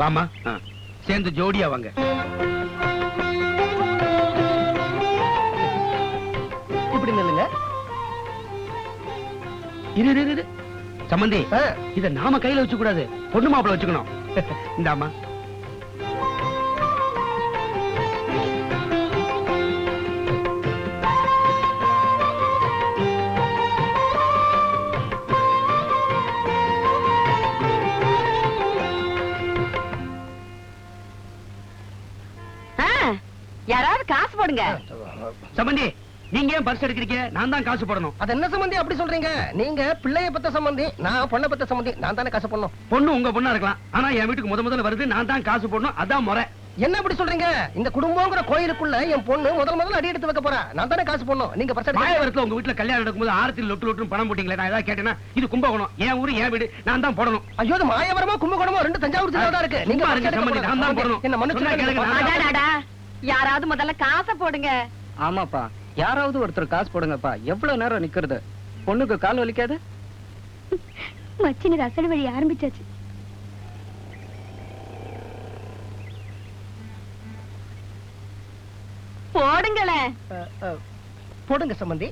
வாமா சேர்ந்து ஜோடியா வாங்க. இப்படி நில்லுங்க. இரு இரு, இரு, சம்பந்தி இத நாம கையில வச்சு கூடாது. பொண்ணு மாப்பிள வச்சுக்கணும். இந்தாமா போடுங்க. சம்பந்தி நீங்க ஏன் பர்ஸ் எடுக்கிறீங்க? நான் தான் காசு போடணும். அது என்ன சம்பந்தி அப்படி சொல்றீங்க? நீங்க பிள்ளைய பத்த சம்பந்தி நான் பொண்ணை பத்த சம்பந்தி நான் தானே காசு பண்ணணும் பொண்ணு உங்க பொண்ணா இருக்கலாம். ஆனா என் வீட்டுக்கு முத முதல்ல வருது நான் தான் காசு போடணும் அதான் முறை. என்ன இப்படி சொல்றீங்க? இந்த குடும்பங்கிற கோயிலுக்குள்ள என் பொண்ணு முதல் முதல்ல அடி எடுத்து வைக்க போறா. நான் தானே காசு பண்ணணும் நீங்க பர்ஸ் எடுக்க மாயவரத்துல உங்க வீட்டுல கல்யாணம் நடக்கும்போது ஆரத்தில் லொட்டு லொட்டு பணம் போட்டீங்களே நான் ஏதாவது கேட்டேன்னா இது கும்பகோணம். என் ஊரு என் வீடு நான் தான் போடணும். ஐயோ இது மாயவரமா கும்பகோணமா? ரெண்டு தஞ்சாவூர் தான் இருக்கு. நீங்க. நான் தான் போடணும். என்ன மன்னிச்சு யாராவது முதல்ல காசை போடுங்க. ஆமாப்பா. யாராவது ஒருத்தர் காசு போடுங்கப்பா. எவ்வளவு நேரம் நிக்கிறது? பொண்ணுக்கு கால் வலிக்காது? மச்சினர் அசல் வழி ஆரம்பிச்சாச்சு. போடுங்களேன். போடுங்க சம்பந்தி.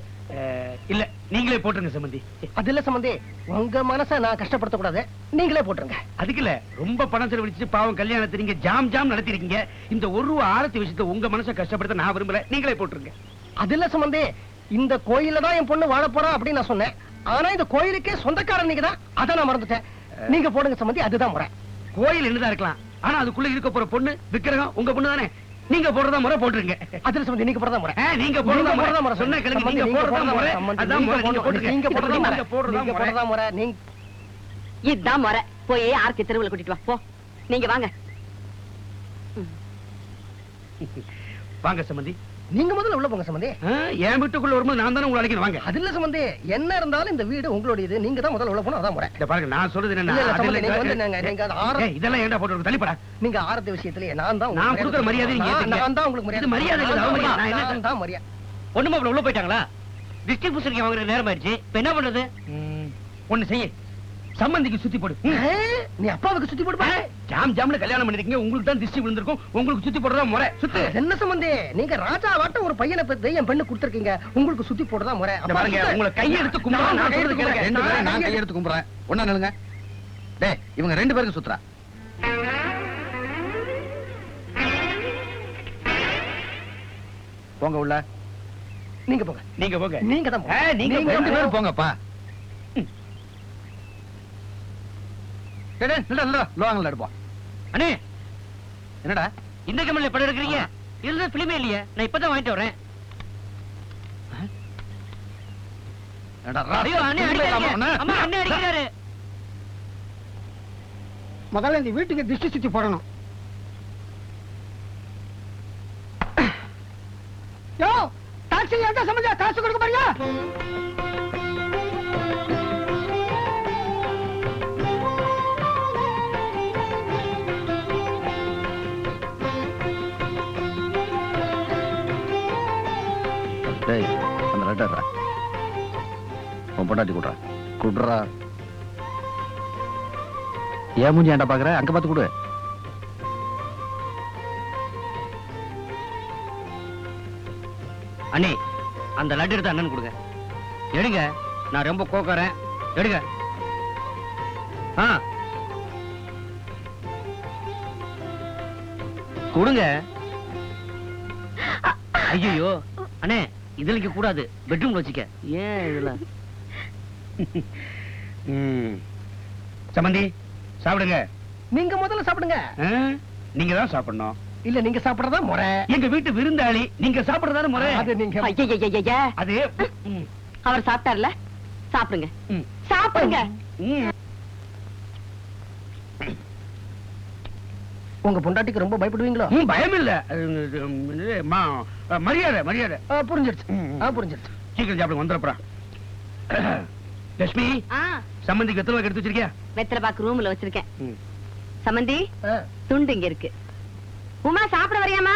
இல்ல நீங்களே போட்டுருங்க சம்பந்தி. அது இல்ல சம்பந்தி. உங்க மனச நான் கஷ்டப்படுத்த கூடாது நீங்களே போட்டுருங்க. அதுக்கு இல்ல ரொம்ப பணம் செலவழிச்சு பாவம் கல்யாணத்தை நீங்க ஜாம் ஜாம் நடத்திருக்கீங்க. இந்த ஒரு ஆரத்தி விஷயத்தை உங்க மனசை கஷ்டப்படுத்த நான் விரும்பல. நீங்களே போட்டுருங்க. அது இல்ல சம்பந்தி. இந்த கோயில்ல தான் என் பொண்ணு வாழ போறா அப்படின்னு நான் சொன்னேன். ஆனா இந்த கோயிலுக்கே சொந்தக்காரன் நீங்க தான். அதை நான் மறந்துட்டேன். நீங்க போடுங்க சம்பந்தி அதுதான் முறை. கோயில் என்னதான் இருக்கலாம். ஆனா அதுக்குள்ள இருக்க போற பொண்ணு விக்கிரகம் உங்க பொண்ணு தானே. நீங்க போடுறதா முறை போட்டுருங்க. அதுல சம்பந்தி நீங்க போடுறதா முறை. நீங்க போடுறதா முறை. முறை சொன்ன கிழங்கு நீங்க போடுறதா முறை. அதான் முறை நீங்க போட்டுருங்க நீங்க போடுறதா முறை. போடுறதா முறை. போடுறதா முறை. நீங்க இதுதான் முறை. போய் ஆர்த்தி தெருவுல கூட்டிட்டு வா. போ. நீங்க வாங்க. வாங்க சம்பந்தி. நீங்க முதல்ல உள்ள போங்க சம்பந்தி. என் வீட்டுக்குள்ள வரும்போது நான் தானே உங்களை அழைக்கணும் வாங்க? அது இல்ல சம்பந்தி. என்ன இருந்தாலும் இந்த வீடு உங்களுடையது. நீங்க தான் முதல்ல உள்ள போகணும் அதான் முறை. பாருங்க நான் சொல்றது என்ன இதெல்லாம் ஏன்டா போட்டு தள்ளிப்படா. நீங்க ஆரத்தி விஷயத்திலேயே நான் தான் நான் கொடுக்குற மரியாதை. நீங்க நான் தான் உங்களுக்கு மரியாதை மரியாதை இல்ல, நான் தான் மரியாதை. மாப்பிள்ள உள்ள போயிட்டாங்களா? டிஸ்ட்ரிபியூஷன் வாங்குற நேரம் ஆயிடுச்சு. இப்ப என்ன பண்றது? ஒண்ணு செய்ய. சம்பந்திக்கு சுத்தி போடு. நீ அப்பாவுக்கு சுத்தி பாரு. ஜாம் ஜாம்ல கல்யாணம் பண்ணிருக்கீங்க உங்களுக்கு தான் திருஷ்டி விழுந்திருக்கும். உங்களுக்கு சுத்தி போடுறதா முறை. சுத்து. என்ன சம்பந்தி? நீங்க ராஜா வாட்ட ஒரு பையனை பெத்து என் பெண்ணு கொடுத்திருக்கீங்க. உங்களுக்கு சுத்தி போடுறதா முறை. பாருங்க உங்களை கையெடுத்து கும்பிடுறேன் நான் கையெடுத்து கும்பிடுறேன். ஒண்ணா நில்லுங்க. டேய் இவங்க ரெண்டு பேருக்கு சுத்துறா. போங்க உள்ள. நீங்க போங்க. நீங்க போங்க. நீங்க தான் நீங்க ரெண்டு. பேரும் போங்கப்பா. டேய், டேய், நில்லுடா, நில்லுடா. லோகங்கள்ல எடுப்போம். அண்ணே என்னடா? இந்த கமல்ல படம் எடுக்கிறீங்க இதுல பிலிமே இல்லையே? நான் இப்பதான் வாங்கிட்டு வரேன் முதல்ல இந்த வீட்டுக்கு திருஷ்டி சுத்தி போடணும். யோ டாக்ஸி எந்த சம்பந்தம் காசு கொடுக்க பாருங்க அந்த உன் பொண்டாட்டி குடுறா குடுறா ஏன் மூஞ்சி ஏன்டா பாக்குற? அங்க பார்த்து கூடு. அண்ணே அந்த லட்டு எடுத்து அண்ணன் கொடுங்க. எடுங்க. நான் ரொம்ப கோக்கறேன் எடுங்க. ஆ. கொடுங்க. ஐயோ அண்ணே. இதுல இங்க கூடாது. பெட்ரூம்ல வச்சுக்க. ஏன் இதுல? சமந்தி சாப்பிடுங்க. நீங்க முதல்ல சாப்பிடுங்க. நீங்க தான் சாப்பிடணும். இல்ல நீங்க சாப்பிடுறதா முறை. எங்க வீட்டு விருந்தாளி நீங்க சாப்பிடுறதான முறை. அது நீங்க ஐயய்யய்யய்ய. அது அவர் சாப்பிட்டார்ல? சாப்பிடுங்க. சாப்பிடுங்க. உங்க பொண்டாட்டிக்கு ரொம்ப பயப்படுவீங்களோ? பயம் இல்ல மரியாதை மரியாதை. புரிஞ்சிருச்சு. புரிஞ்சிருச்சு. சீக்கிரம் சாப்பிடுங்க வந்துடுறா லட்சுமி எத்தனை ரூபாய்க்கு எடுத்து வச்சிருக்கியா? வெத்தலை பாக்கு ரூம்ல வச்சிருக்கேன். ஆ. துண்டு இங்க இருக்கு. உமா சாப்பிட வரியாமா?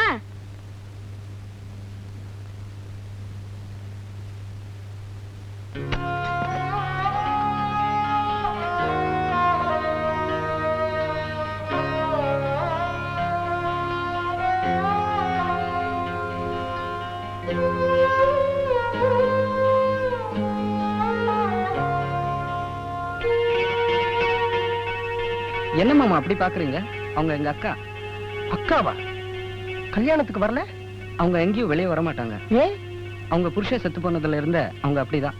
என்ன மாமா அப்படி பாக்குறீங்க? அவங்க எங்க அக்கா. அக்காவா? கல்யாணத்துக்கு வரல? அவங்க எங்கேயும் வெளியே வர மாட்டாங்க ஏன் அவங்க புருஷன் செத்து போனதுல இருந்த அவங்க அப்படிதான்.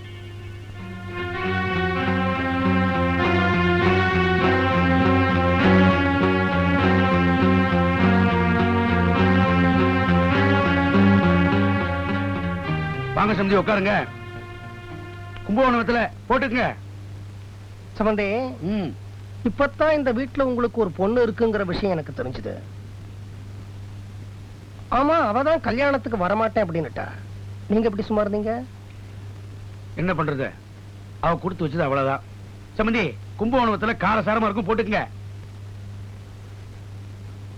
வாங்க சம்பந்தி உட்காருங்க. கும்பகோணத்துல போட்டுக்குங்க. சம்பந்தி ம். இப்பதான் இந்த வீட்டுல உங்களுக்கு ஒரு பொண்ணு இருக்குங்கிற விஷயம் எனக்கு தெரிஞ்சது. ஆமா அவதான் கல்யாணத்துக்கு வரமாட்டேன் அப்படின்னுட்டா. நீங்க எப்படி சும்மா இருந்தீங்க? என்ன பண்றது? அவ கொடுத்து வச்சது அவ்வளவுதான். சம்பந்தி கும்பகோணத்துல காரசாரமா இருக்கும் போட்டுக்குங்க.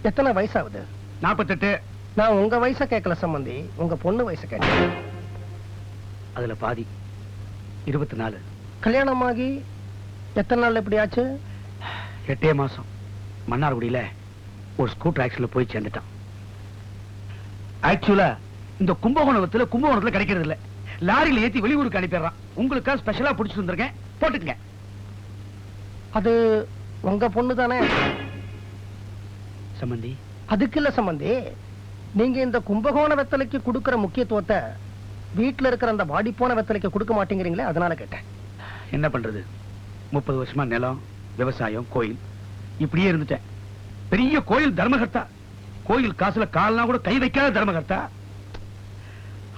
எத்தனை வயசாகுது? நாற்பத்தெட்டு நான் உங்க வயசை கேட்கல சம்பந்தி உங்க பொண்ணு வயசை கேட்டேன் அதுல பாதி. இருபத்தி நாலு. கல்யாணமாகி எத்தனை நாள் இப்படி ஆச்சு? எட்டே மாசம். மன்னார்குடியில ஒரு ஸ்கூட்டர் ஆக்சிடென்ட்ல போய் சேர்ந்துட்டான். ஆக்சுவலா இந்த கும்பகோணத்துல கும்பகோணத்துல கிடைக்கிறது இல்ல லாரியில ஏத்தி வெளியூருக்கு அனுப்பிடுறான். உங்களுக்கா ஸ்பெஷலா புடிச்சிட்டு வந்திருக்கேன். போட்டுக்கங்க. அது உங்க பொண்ணு தானே சம்பந்தி. அதுக்கு இல்ல சம்பந்தி. நீங்க இந்த கும்பகோண வெத்தலைக்கு கொடுக்கிற முக்கியத்துவத்தை வீட்டுல இருக்கிற அந்த வாடி போன வெத்தலைக்கு கொடுக்க மாட்டேங்கிறீங்களே அதனால கேட்டேன். என்ன பண்றது? முப்பது வருஷமா நிலம் விவசாயம் கோயில். இப்படியே இருந்துட்டேன். பெரிய கோயில் தர்மகர்த்தா. கோயில் காசுல கால்னா கூட கை வைக்காத தர்மகர்த்தா.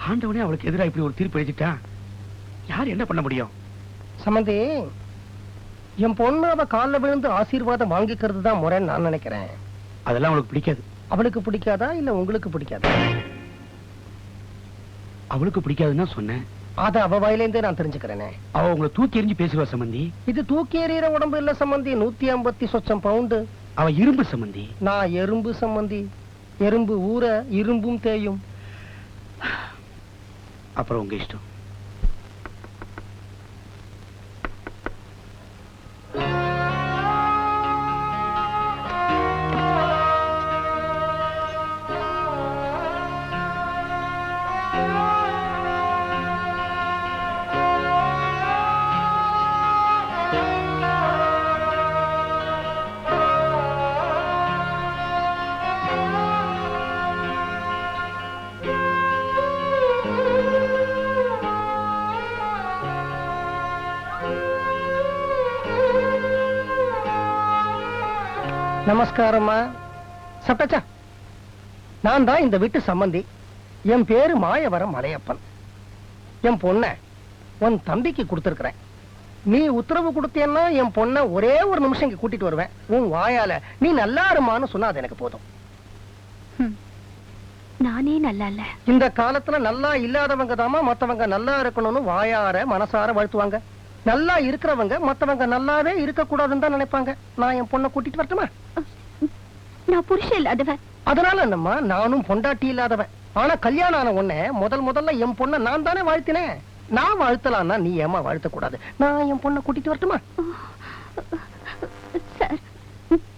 ஆண்டவனே அவளுக்கு எதிராக இப்படி ஒரு தீர்ப்பு எழுதிட்டான் யார் என்ன பண்ண முடியும்? சம்பந்தி என் பொண்ணு அவ கால்ல விழுந்து ஆசீர்வாதம் வாங்கிக்கிறது தான் முறைன்னு நான் நினைக்கிறேன். அதெல்லாம் அவளுக்கு பிடிக்காது. அவளுக்கு பிடிக்காதா இல்ல உங்களுக்கு பிடிக்காதா? அவளுக்கு பிடிக்காதுன்னு தான் சொன்னேன். அத அவ வாயிலேருந்தே நான் தெரிஞ்சுக்கிறேனே. அவ உங்களை தூக்கி எறிஞ்சு பேசுவா சம்பந்தி இது தூக்கி எறிகிற உடம்பு இல்ல சம்பந்தி நூத்தி ஐம்பத்தி சொச்சம் பவுண்டு. அவ இரும்பு சம்பந்தி நான் எறும்பு சம்பந்தி எறும்பு ஊற இரும்பும் தேயும். அப்புறம் உங்க இஷ்டம். நமஸ்காரம்மா. சாப்பிட்டாச்சா? நான் தான் இந்த வீட்டு சம்பந்தி. என் பேரு மாயவரம் மலையப்பன். என் பொண்ண உன் தம்பிக்கு கொடுத்துருக்கிறேன். நீ உத்தரவு கொடுத்தேன்னா என் பொண்ண ஒரே ஒரு நிமிஷம் இங்க கூட்டிட்டு வருவேன். உன் வாயால நீ நல்லா இருமான்னு சொன்னா அது எனக்கு போதும். நானே நல்லா இல்ல. இந்த காலத்துல நல்லா இல்லாதவங்க தாமா மத்தவங்க நல்லா இருக்கணும்னு வாயார மனசார வாழ்த்துவாங்க. நல்லா இருக்கிறவங்க மத்தவங்க நல்லாவே இருக்க கூடாதுன்னு தான் நினைப்பாங்க. நான் என் பொண்ணை கூட்டிட்டு வரட்டுமா? நான் புருஷன் இல்லாதவன். அதனால என்னம்மா நானும் பொண்டாட்டி இல்லாதவன். ஆனா கல்யாணம் ஆன உடனே முதல் முதல்ல என் பொண்ணை நான் தானே வாழ்த்தினேன். நான் வாழ்த்தலாம்னா நீ ஏமா வாழ்த்த கூடாது நான் என் பொண்ணை கூட்டிட்டு வரட்டுமா? சார்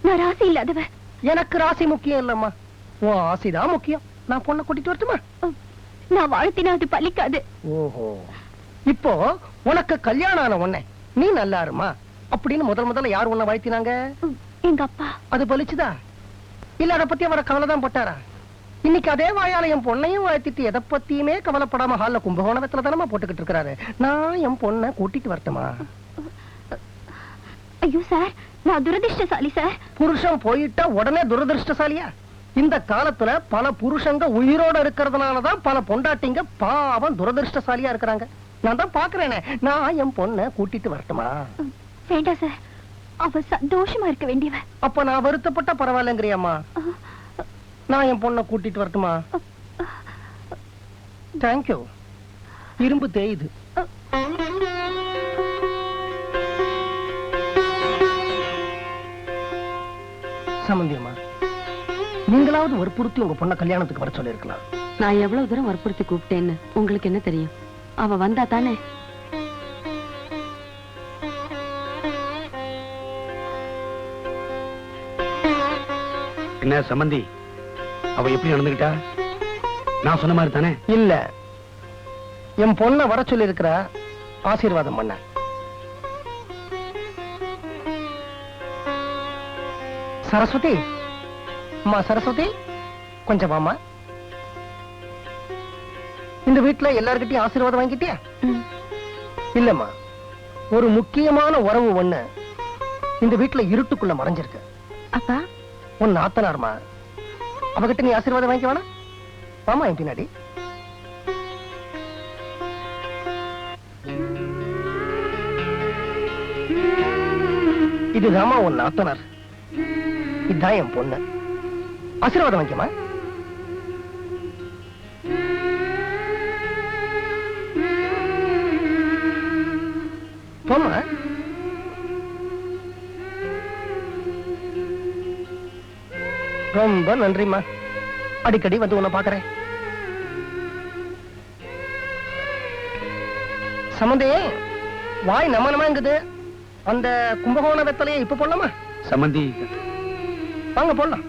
நான் ராசி இல்லாதவன். எனக்கு ராசி முக்கியம் இல்லம்மா. உன் ஆசைதான் முக்கியம். நான் பொண்ணை கூட்டிட்டு வரட்டுமா? நான் வாழ்த்தினா அது பலிக்காது. ஓஹோ. இப்போ உனக்கு கல்யாணம் ஆன உடனே நீ நல்லா இருமா? அப்படின்னு முதல் முதல்ல யார் உன்னை வாழ்த்தினாங்க? எங்க அப்பா. அது பலிச்சுதா இல்ல அதை பத்தி அவரை கவலை தான் போட்டாரா? இன்னைக்கு அதே வாயால என் பொண்ணையும் வாழ்த்திட்டு எதை பத்தியுமே கவலைப்படாம ஹால்ல கும்பகோணத்துல தானமா போட்டுக்கிட்டு இருக்கிறாரு. நான் என் பொண்ணை கூட்டிட்டு வரட்டுமா? ஐயோ சார் நான் துரதிர்ஷ்டசாலி சார். புருஷன் போயிட்டா உடனே துரதிருஷ்டசாலியா? இந்த காலத்துல பல புருஷங்க உயிரோட இருக்கிறதுனாலதான் பல பொண்டாட்டிங்க பாவம் துரதிருஷ்டசாலியா இருக்கிறாங்க. நான் தான் பாக்குறேனே நான் என் பொண்ணை கூட்டிட்டு வரட்டுமா? வேண்டாம் சார். அவ சந்தோஷமா இருக்க வேண்டியவ. அப்ப நான் வருத்தப்பட்ட பரவாயில்லங்கிறியம்மா. நான் என் பொண்ணை கூட்டிட்டு வரட்டுமா? தேங்க்யூ இரும்பு தேயுது. சம்பந்தியம்மா நீங்களாவது வற்புறுத்தி உங்க பொண்ணை கல்யாணத்துக்கு வர சொல்லிருக்கலாம் நான் எவ்வளவு தூரம் வற்புறுத்தி கூப்பிட்டேன்னு உங்களுக்கு என்ன தெரியும்? அவ வந்தா தானே? என்ன சம்பந்தி? அவ எப்படி நடந்துகிட்டா? நான் சொன்ன மாதிரி தானே? இல்ல. என் பொண்ணை வர சொல்லியிருக்கிற ஆசீர்வாதம் பண்ண. சரஸ்வதி? அம்மா சரஸ்வதி? கொஞ்சம் வாமா இந்த வீட்டுல எல்லார்கிட்டயும் ஆசீர்வாதம் வாங்கிட்டியா. இல்லம்மா ஒரு முக்கியமான உறவு ஒண்ணு இந்த வீட்டுல இருட்டுக்குள்ள மறைஞ்சிருக்கு. அப்பா. உன் நாத்தனார்மா? அவகிட்ட நீ ஆசீர்வாதம் வாங்கிக்க வேணா வாமா என் பின்னாடி. இதுதாம்மா உன் நாத்தனார். இதுதான் என் பொண்ணு. ஆசீர்வாதம் வாங்கிக்கமா போமா ரொம்ப நன்றிம்மா. அடிக்கடி வந்து உன்னை பாக்குறேன் சம்மந்தே வாய் நம்ம நம்மங்குது அந்த கும்பகோண வெத்தலையை இப்ப போடலாமா? சம்பந்தி வாங்க போடலாம்.